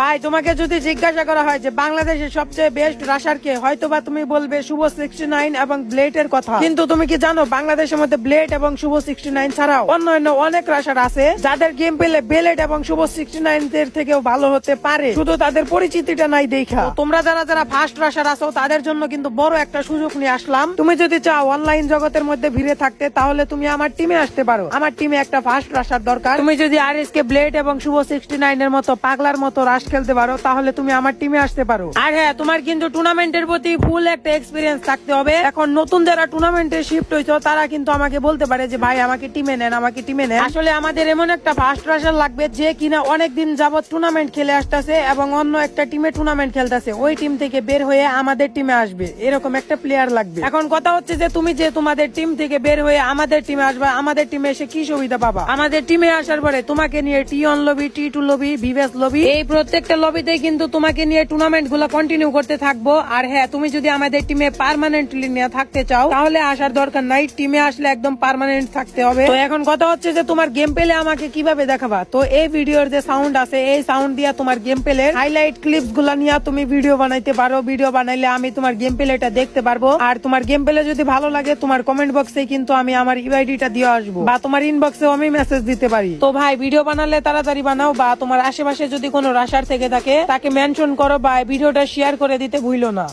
ভাই, তোমাকে যদি জিজ্ঞাসা করা হয় যে বাংলাদেশের সবচেয়ে বেস্ট রাশার কে হয়তো বা তুমি বলবে শুভ সিক্সটি নাইন এবং ব্লেড এর কথা। কিন্তু তুমি কি জানো, বাংলাদেশের মধ্যে ব্লেড এবং শুভ সিক্সটি নাইন ছাড়াও অন্যান্য অনেক রাশার আছে, যাদের গেম পেলে বেলেট এবং শুভ সিক্সটি নাইন এর থেকেও ভালো হতে পারে। শুধু তাদের পরিচিতিটা নাই দেখা। তোমরা যারা যারা ফার্স্ট রাশার আছো, তাদের জন্য কিন্তু বড় একটা সুযোগ নিয়ে আসলাম। তুমি যদি চাও অনলাইন জগতের মধ্যে ভিড়ে থাকতে, তাহলে তুমি আমার টিমে আসতে পারো। আমার টিমে একটা ফার্স্ট রাশার দরকার। তুমি যদি আর এস কে ব্লেড এবং শুভ সিক্সটি নাইন এর মতো পাগলার মতো রাশ খেলতে পারো, তাহলে তুমি আমার টিমে আসতে পারো। আর হ্যাঁ তোমার কিন্তু টুর্নামেন্টের প্রতি ফুল একটা এক্সপিরিয়েন্স থাকতে হবে। এখন নতুন যারা টুর্নামেন্টে শিফট হয়েছে তারা কিন্তু আমাকে বলতে পারে যে, ভাই, আমাকে টিমে নেন, আমাকে টিমে নেন। আসলে আমাদের এমন একটা ফার্স্ট রাশার লাগবে যে, কিনা অনেকদিন যাবত টুর্নামেন্ট খেলে আসতেছে এবং অন্য একটা টিমে টুর্নামেন্ট খেলতেছে। ওই টিম থেকে বের হয়ে আমাদের টিমে আসবে। এরকম একটা প্লেয়ার লাগবে। এখন কথা হচ্ছে যে, তুমি যে, তোমাদের টিম থেকে বের হয়ে আমাদের টিমে আসবা, আমাদের টিমে এসে কি সুবিধা পাবা? আমাদের টিমে আসার পরে তোমাকে নিয়ে T one lobby T two lobby ভিভেস lobby এই প্রত্যেকটা লবিতে কিন্তু তোমাকে নিয়ে টুর্নামেন্টগুলো কন্টিনিউ করতে থাকব। আর হ্যাঁ তুমি যদি আমাদের টিমে পার্মানেন্টলি নিয়ে থাকতে চাও, তাহলে আসার দরকার নাই। টিমে আসলে একদম পার্মানেন্ট থাকতে হবে। তো এখন কথা হচ্ছে যে, তোমার গেম পেলে আমাকে কীভাবে দেখাবা? তো এই ভিডিওর যে সাউন্ড আছে, এই সাউন্ড দিয়া তোমার গেম পেলে হাইলাইট ক্লিপসগুলা নিয়ে তুমি ভিডিও বানাইতে পারো। ভিডিও বানাইলে আমি তোমার গেম পেলেটা দেখতে পারব। আর তোমার গেম পেলে যদি ভালো লাগে, তোমার কমেন্ট বক্সে কিন্তু আমি আমার ইউআইডিটা দিয়ে আসব। বা তোমার ইনবক্সেও আমি মেসেজ দিতে পারি। তো ভাই ভিডিও বানালে তাড়াতাড়ি বানাও, বা তোমার আশেপাশে যদি কোনো রাশার থেকে থাকে তাকে মেনশন করো বা ভিডিওটা শেয়ার করে দিতে ভুলো না।